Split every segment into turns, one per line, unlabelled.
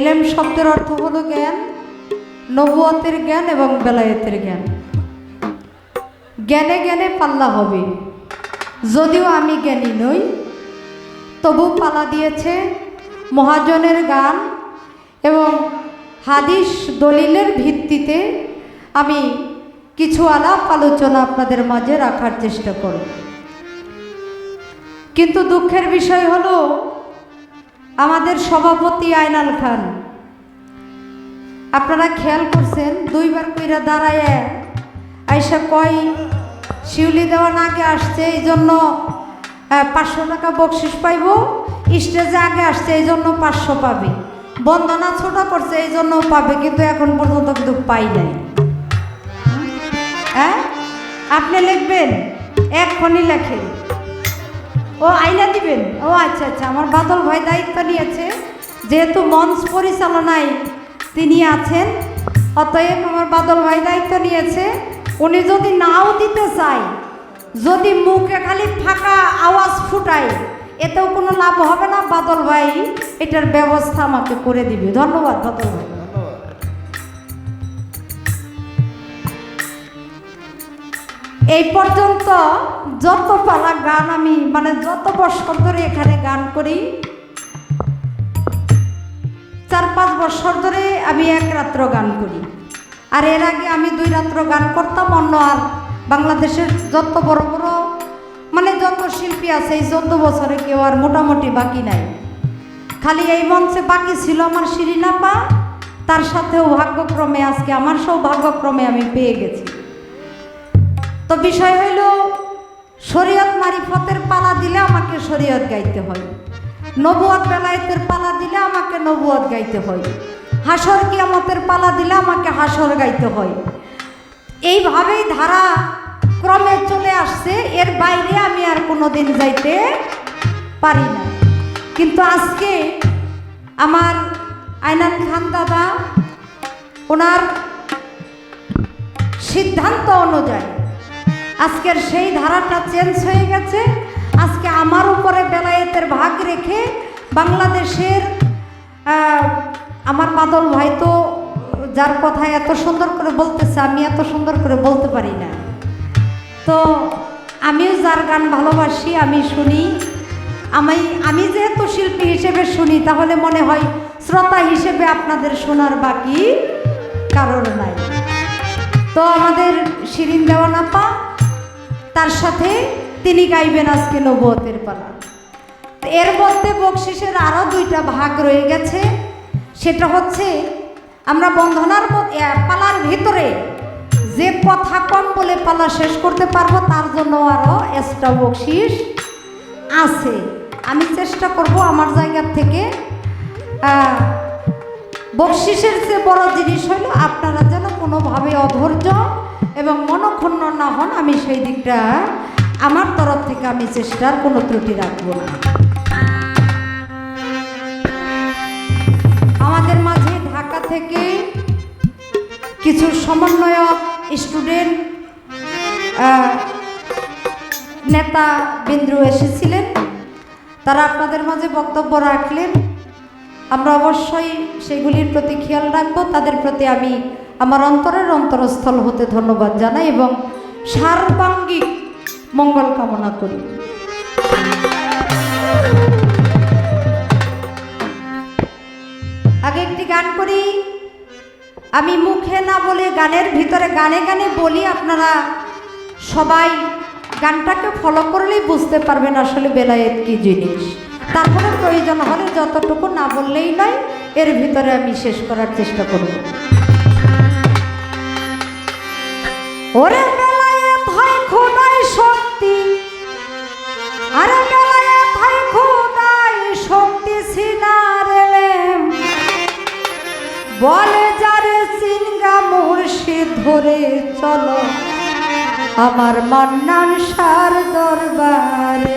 এলেম শব্দের অর্থ হলো জ্ঞান, নবুয়তের জ্ঞান এবং বেলায়েতের জ্ঞান। জ্ঞানে জ্ঞানে পাল্লা হবে। যদিও আমি জ্ঞানী নই, তবু পালা দিয়েছে মহাজনের গান এবং হাদিস দলিলের ভিত্তিতে আমি কিছু আলাপ আলোচনা আপনাদের মাঝে রাখার চেষ্টা করব। কিন্তু দুঃখের বিষয় হলো আমাদের সভাপতি আয়নাল খান। আপনারা খেয়াল করছেন, দুইবার কইরা দাঁড়ায় আইসা কয়, শিউলি দেওয়ান আগে আসছে এই জন্য পাঁচশো টাকা বকশিস পাইব, স্টেজে আগে আসছে এই জন্য পাঁচশো পাবে। বন্দনা ছোট করছে এই জন্য পাবে, কিন্তু এখন পর্যন্ত কিন্তু পাই নাই। হ্যাঁ? আপনি লিখবেন এক্ষণই লেখেন। ও আইনা দিবেন? ও আচ্ছা আচ্ছা আমার বাদল ভাই দায়িত্ব নিয়েছে। যেহেতু মঞ্চ পরিচালনায় তিনি আছেন, অতএব আমার বাদল ভাই দায়িত্ব নিয়েছে। উনি যদি নাও দিতে চায়, যদি মুখে খালি ফাঁকা আওয়াজ ফুটায়, এতেও কোনো লাভ হবে না। বাদল ভাই এটার ব্যবস্থা আমাকে করে দিবে। ধন্যবাদ, বাদল ভাই। এই পর্যন্ত যত পালা গান আমি মানে যত বছর ধরে এখানে গান করি, চার পাঁচ বছর ধরে আমি এক রাত্র গান করি। আর এর আগে আমি দুই রাত্র গান করতাম, অন্য আর বাংলাদেশের যত বড় বড় মানে যত শিল্পী আছে, এই চোদ্দ বছরে কেউ আর মোটামুটি বাকি নাই। খালি এই মঞ্চে বাকি ছিল আমার শিরিনাপা, তার সাথেও ভাগ্যক্রমে আজকে আমার সৌভাগ্যক্রমে আমি পেয়ে গেছি। তো বিষয় হইল, শরীয়ত মারিফতের পালা দিলে আমাকে শরীয়ত গাইতে হয়। নবুয়াদ বেলায়েতের পালা দিলে আমাকে নবুয়াদ গাইতে হয়। হাসর কিয়ামতের পালা দিলে আমাকে হাসর গাইতে হয়। এইভাবেই ধারা ক্রমে চলে আসছে, এর বাইরে আমি আর কোনো দিন যাইতে পারি না। কিন্তু আজকে আমার আইনান খান দাদা, ওনার সিদ্ধান্ত অনুযায়ী আজকের সেই ধারাটা চেঞ্জ হয়ে গেছে। আজকে আমার উপরে বেলায়েতের ভাগ রেখে বাংলাদেশের আমার বাদল ভাই তো যার কথা এত সুন্দর করে বলতেছে, আমি এত সুন্দর করে বলতে পারি না। তো আমিও যার গান ভালোবাসি, আমি শুনি। আমি আমি যেহেতু শিল্পী হিসেবে শুনি, তাহলে মনে হয় শ্রোতা হিসেবে আপনাদের শোনার বাকি কারণ নাই। তো আমাদের শিরিন দেওয়ানাপা তার সাথে তিনি গাইবেন আজকে নবতের পালা। এর মধ্যে বকশিসের আরও দুইটা ভাগ রয়ে গেছে। সেটা হচ্ছে, আমরা বন্ধনার পালার ভিতরে যে কথা কম বলে পালা শেষ করতে পারব, তার জন্য আরও এক্সট্রা বকশিস আছে। আমি চেষ্টা করব আমার জায়গার থেকে বকশিসের চেয়ে বড় জিনিস হলো আপনারা যেন কোনোভাবে অধৈর্য এবং মনক্ষুণ্ণ না হন, আমি সেই দিকটা আমার তরফ থেকে আমি চেষ্টার কোনো ত্রুটি রাখব না। আমাদের মাঝে ঢাকা থেকে কিছু সমন্বয়ক স্টুডেন্ট নেতা বিন্দু এসেছিলেন। তারা আপনাদের মাঝে বক্তব্য রাখলেন। আমরা অবশ্যই সেগুলির প্রতি খেয়াল রাখব। তাদের প্রতি আমি আমার অন্তরের অন্তরস্থল হতে ধন্যবাদ জানাই এবং সার্বাঙ্গিক মঙ্গল কামনা করি। আগে একটি গান করি। আমি মুখে না বলে গানের ভিতরে গানে গানে বলি, আপনারা সবাই গানটাকে ফলো করলেই বুঝতে পারবেন আসলে বেলায়েত কি জিনিস। তারপরে প্রয়োজন হলে যতটুকু না বললেই নয়, এর ভিতরে আমি শেষ করার চেষ্টা করব। ওরে মেলায় ভাই খোদাই শক্তি। আরে মেলায় ভাই খোদাই শক্তি সিনারেলেম বলে যারে সিনগা মুর্শিদ ধরে চলো। আমার মান্নান সার দরবারে।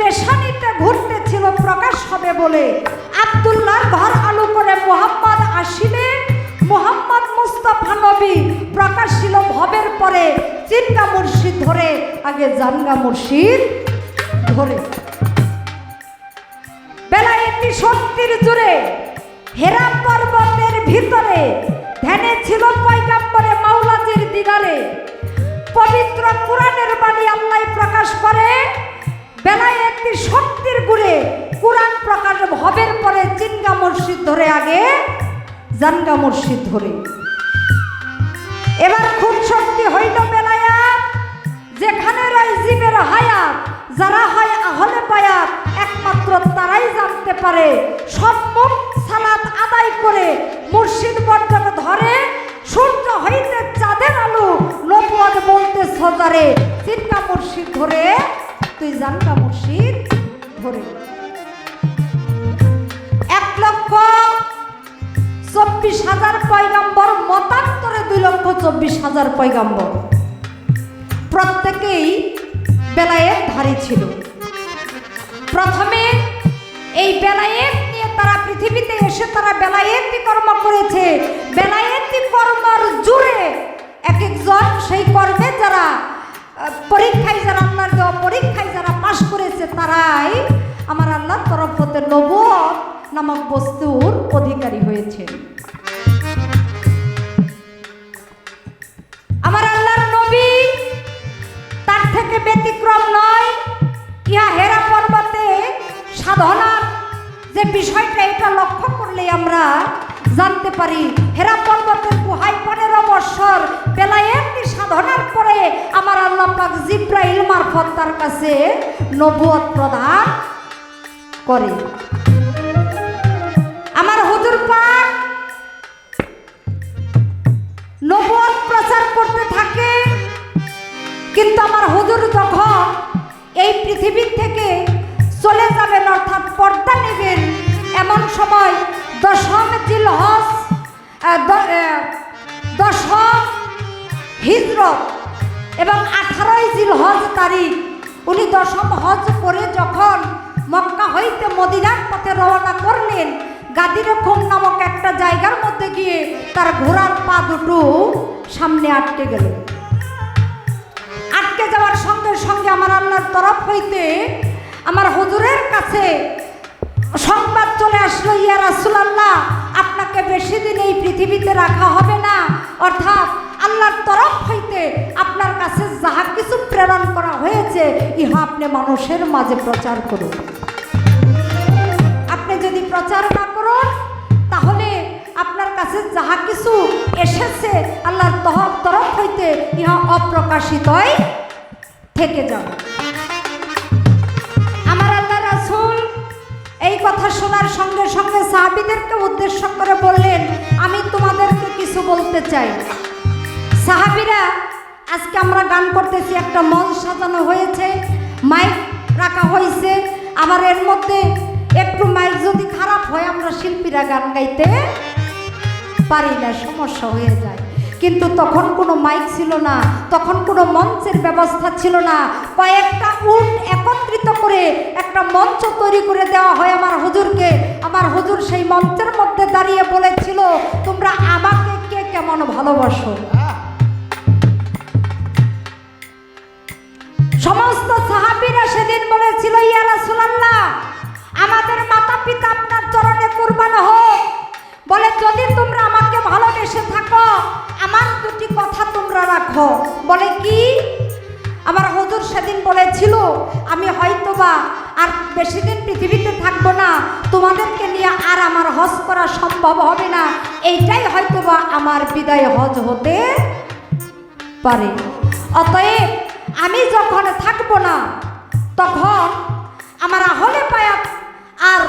পেশানিতে ঘুরতেছিল প্রকাশ হবে বলে আব্দুল্লাহ ঘর আলু করে মোহাম্মদ আসিলে, মোহাম্মদ মুস্তাফা নবী প্রকাশ ছিল ভবের পরে চিনগা মুর্শিদ ধরে, আগে জানগা মুর্শিদ ধরে। বেলায়েতি শক্তির জুড়ে হেরা পর্বতের ভিতরে, ধ্যানে ছিল পয়গাম্বরে মাওলাজির দিদারে। পবিত্র কোরআনের বাণী আল্লাহ প্রকাশ করে বেলায়েতি শক্তির গুড়ে কোরআন প্রকাশ ভবের পরে চিনগা মসজিদ ধরে আগে জানগা মসজিদ ধরে। এবার খুব শক্তি হইল বেলায়াত যেখানে রয় জীবের হায়াত, যারা হয় আহলে বায়াত, একমাত্র তারাই জানতে পারে। সম্মুখ সালাত আদায় করে মুর্শিদ বর্জন ধরে, সূর্য হইতে চাঁদের আলো নবুয়াদ বলতে সজারে চিন্তা মুর্শিদ ধরে তুই জানতা মুর্শিদ? ধরে এক লক্ষ চব্বিশ হাজার পয়গাম্বর, মতান্তরে দুই লক্ষ চব্বিশ হাজার পয়গাম্বর। প্রত্যেকেই বেলায়েত ধারী ছিল। প্রথমে এই বেলায়েত নিয়ে তারা পৃথিবীতে এসে তারা বেলায়েতি কর্ম করেছে। বেলায়েতি কর্মর জুড়ে এক একজন সেই কর্মে যারা পরীক্ষায় যারা আল্লাহর দেওয়া পরীক্ষায় যারা পাশ করেছে তারাই আমার আল্লাহর তরফ হতে নবুয়ত নামক বস্তুর অধিকারী হয়েছে। আমার আল্লাহর নবী তার থেকে ব্যতিক্রম নয়, ইহা হেরা পর্বতে সাধনার যে বিষয়টা এটা লক্ষ্য করলে আমরা জানতে পারি, হেরা পর্বতের কাছে নবুয়ত প্রদান করে। আমার হুজুর পাক নবুয়ত প্রচার করতে থাকে কিন্তু আমার হুজুর যখন এই পৃথিবী থেকে চলে যাবেন অর্থাৎ পর্দা নেবেন এমন সময় দশম জিল হজ আহ, দশম হিজরত এবং আঠারোই জিল হজ তারিখ উনি দশম হজ করে যখন মক্কা হইতে মদিনার পথে রওনা করলেন গাদিরক্ষম নামক একটা জায়গার মধ্যে গিয়ে তার ঘোড়ার পা দুটো সামনে আটকে গেল। আটকে যাওয়ার সঙ্গে সঙ্গে আমার আল্লাহর তরফ হইতে আমার হুজুরের কাছে সংবাদ চলে আসলো, ইয়া রাসূলুল্লাহ, আপনাকে বেশি দিন এই পৃথিবীতে রাখা হবে না। অর্থাৎ আল্লাহর তরফ হইতে আপনার কাছে যাহা কিছু প্রেরণ করা হয়েছে, ইহা আপনি মানুষের মাঝে প্রচার করুন। আপনি যদি প্রচার না করুন, তাহলে আপনার কাছে যাহা কিছু এসেছে আল্লাহর তহব তরফ হইতে, ইহা অপ্রকাশিতই থেকে যাবে। আমার আল্লাহ রাসূল এই কথা শোনার সঙ্গে সঙ্গে সাহাবিদেরকে উদ্দেশ্য করে বললেন, আমি তোমাদেরকে কিছু বলতে চাই। সাহাবিরা, আজকে আমরা গান করতেছি, একটা মঞ্চ সাজানো হয়েছে, মাইক রাখা হয়েছে, আবার এর মধ্যে একটু মাইক যদি খারাপ হয়, আমরা শিল্পীরা গান গাইতে পারি না, সমস্যা হয়ে যায়। কিন্তু তখন কোনো মাইক ছিল না, তখন কোনো মঞ্চের ব্যবস্থা ছিল না। কয়েকটা উট একত্রিত করে একটা মঞ্চ তৈরি করে দেওয়া হয় আমার হুজুরকে। আমার হুজুর সেই মঞ্চের মধ্যে দাঁড়িয়ে বলেছিল, তোমরা আমাকে কে কেমন ভালোবাসো? সমস্ত সাহাবীরা সেদিন বলেছিল, ইয়া রাসূলুল্লাহ, আমাদের মাতা পিতা আপনার চরণে কুরবান হোক। বলে, যদি তোমরা আমাকে ভালোবেসে থাকো, আমার দুটি কথা তোমরা রাখো। বলে, কি? আমার হুজুর সেদিন বলেছিল, আমি হয়তোবা আর বেশি দিন পৃথিবীতে থাকব না, তোমাদেরকে নিয়ে আর আমার হজ করা সম্ভব হবে না। এইটাই হয়তোবা আমার বিদায় হজ হতে পারে। অতএব আমি যখন থাকব না, তখন আমার আহলে পায়াত আর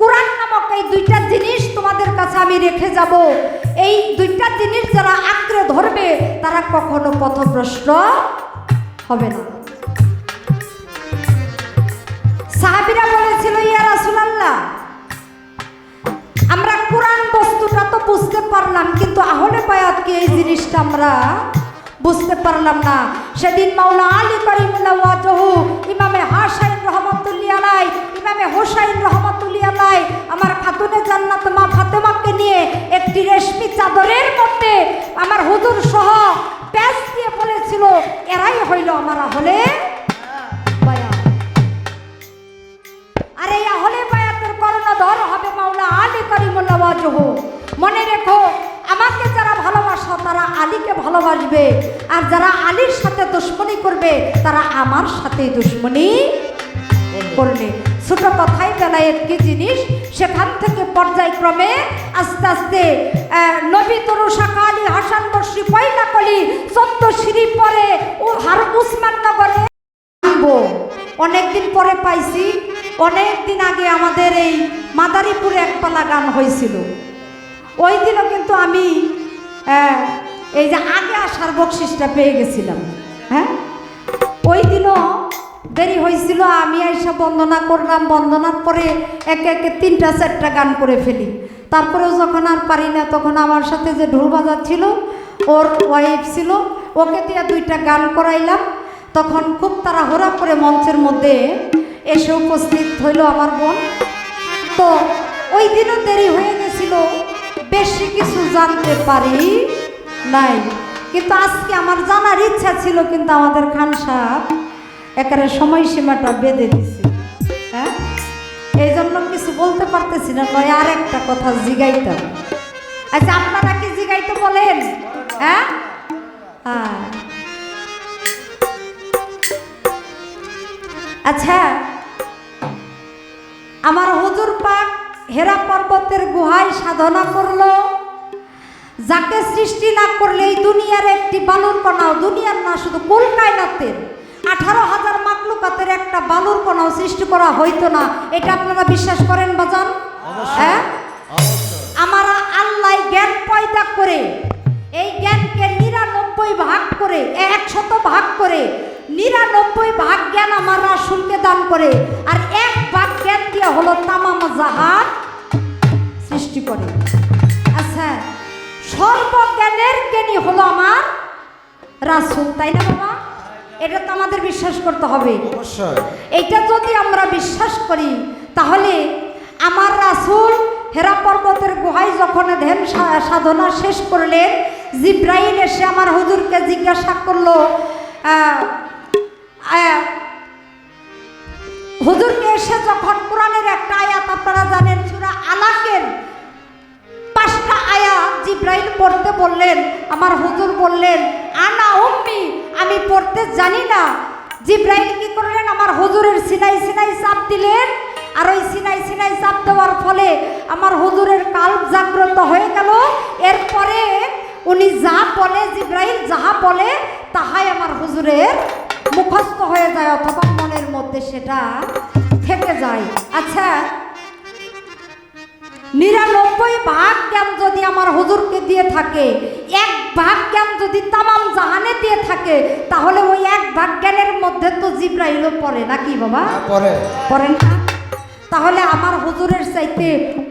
কোরআন নামক এই দুইটা জিনিস তোমাদের কাছে আমি রেখে যাব। এই দুইটা জিনিস যারা আঁকড়ে ধরবে, তারা কখনো পথভ্রষ্ট হবে না। সাহাবিরা বলেছিল, ইয়া রাসূলুল্লাহ, আমরা কোরআন বস্তুটা তো বুঝতে পারলাম, কিন্তু আহলে বায়াতকে এই জিনিসটা আমরা বুঝতে পারলাম না। সেদিন মাওলা আলী করিমুল্লাহু ইমামে হাসাইন রহমতুল্লাহ আলাই ইমামে হোসাইন রহমতুল্লাহ আলাই আমার খাতুনে জান্নাত মা ফাতেমাকে নিয়ে একটি করবে তারা আমার সাথে দুশ্মনী করবে ছোট কথাই বেলায়েত কি জিনিস, সেখান থেকে পর্যায়ক্রমে আস্তে আস্তে নবী তরু শাখা আলী হাসান বর্ষি পয়লা কলি চোদ্দ সিঁড়ি পরে ও হার উসমান নগরে অনেকদিন পরে পাইছি অনেক দিন আগে আমাদের এই মাদারীপুরে একপালা গান হয়েছিল। ওই দিনও কিন্তু আমি এই যে আগে আসার বকশিসটা পেয়ে গেছিলাম। ওই দিনও দেরি হয়েছিল আমি এসে বন্দনা করলাম। বন্দনার পরে একে একে তিনটা, চারটা গান করে ফেলি। তারপরেও যখন আর পারি না, তখন আমার সাথে যে ঢোল বাজাচ্ছিল, ওর ওয়াইফ ছিল, ওকে দিয়ে দুইটা গান করাইলাম। তখন খুব তাড়াহুড়া করে মঞ্চের মধ্যে এসে উপস্থিত হইল আমার বোন। তো ওই দিনও দেরি হয়ে গেছিল, বেশি কিছু জানতে পারি নাই। কিন্তু আজকে আমার জানার ইচ্ছা ছিল কিন্তু আমাদের খান সাহেব একেবারে সময়সীমাটা বেঁধে দিছে। হ্যাঁ? এই জন্য কিছু বলতে পারতেছি না নয় আর একটা কথা জিগাইতাম। আচ্ছা আপনারা কি জিগাইতে বলেন? হ্যাঁ? হ্যাঁ। আচ্ছা আমার হুজুর পাক হেরা পর্বতের গুহায় সাধনা করল। যাকে সৃষ্টি না করলে এই দুনিয়ার একটি বালুর কণাও দুনিয়ার না শুধু কুল কায়নাতের। আঠারো হাজার মাকলুকাতের একটা বালুর কণাও সৃষ্টি করা হইতো না। এটা আপনারা বিশ্বাস করেন বাজান? হ্যাঁ? আমার আল্লাহ জ্ঞান পয়দা করে এই জ্ঞানকে নিরানব্বই ভাগ করে একশত ভাগ করে নিরানব্বই ভাগ জ্ঞান আমার রাসুলকে দান করে আর এক ভাগ জ্ঞান দিয়ে হলো তামাম জাহান সৃষ্টি করে। সর্বজ্ঞানের জ্ঞানী হলো আমার রাসুল তাই না বাবা? এটা তো আমাদের বিশ্বাস করতে হবে। এইটা যদি আমরা বিশ্বাস করি তাহলে আমার রাসুল হেরা পর্বতের গুহায় যখন ধ্যান সাধনা শেষ করলেন জিব্রাইল এসে আমার হুজুরকে জিজ্ঞাসা করল হুজুরকে এসে যখন পড়তে বললেন, আমার হুজুর বললেন, আনা উম্মি, আমি পড়তে জানি না। জিব্রাইল কি করলেন? আমার হুজুরের সিনাই সিনাই চাপ দিলেন, আর ওই সিনাই সিনাই চাপ দেওয়ার ফলে আমার হুজুরের কাল জাগ্রত হয়ে গেল। এরপরে উনি যা বলে, জিব্রাইল যাহা বলে, তাহাই আমার হুজুরের মুখস্থ হয়ে যায়, অথবা মনের মধ্যে সেটা থেকে যায়। আচ্ছা নিরানব্বই ভাগ জ্ঞান যদি আমার হুজুরকে দিয়ে থাকে এক ভাগ জ্ঞান যদি তামাম জাহানে দিয়ে থাকে তাহলে ওই এক ভাগ জ্ঞানের মধ্যে তো জিব্রাইলও পড়ে নাকি বাবা?
পরে
পড়েন না? তাহলে আমার হুজুরের চাইতে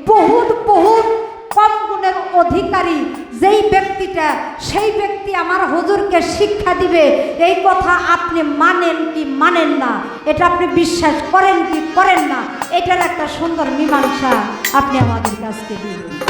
বহুত বহুত কম গুণের অধিকারী যেই ব্যক্তিটা সেই ব্যক্তি আমার হুজুরকে শিক্ষা দিবে এই কথা আপনি মানেন কি মানেন না এটা আপনি বিশ্বাস করেন কি করেন না এটার একটা সুন্দর মীমাংসা আপনি আমাদের কাছকে দিবেন।